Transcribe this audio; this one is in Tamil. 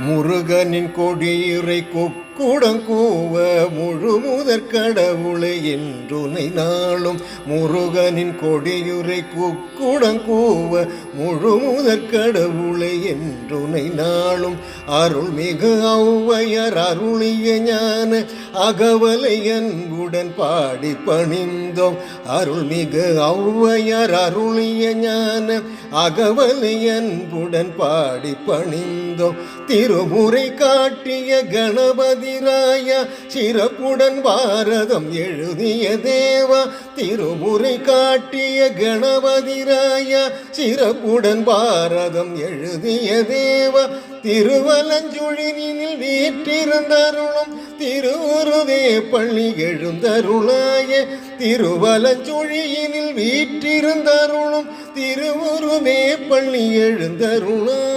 முருகனின் கொடியுரை கொக்குடம் கூடங்கூவ முழு முதற் கடவுளை என்றுனை நாளும் முருகனின் கொடியுரை கொக்குடம் கூவ முழு முதற் கடவுளை என்றுனை நாளும் அருள்மிகு ஔவையர் அருளிய ஞான அகவலை அன்புடன் பாடி பணிந்தோம். அருள்மிகு ஔவையர் அருளிய ஞான அகவலை அன்புடன் பாடி பணிந்தோம். திருமுறை காட்டிய கணபதி கணபதிராயா சிறப்புடன் பாரதம் எழுதிய தேவா திருமுறை காட்டிய கணபதிராய சிறப்புடன் பாரதம் எழுதிய தேவா திருவலஞ்சுழினில் வீற்றிருந்தருளும் திருவுருதே பள்ளி எழுந்தருளாய திருவலஞ்சுழியினில் வீற்றிருந்தருளும் திருவுருதே பள்ளி எழுந்தருளாய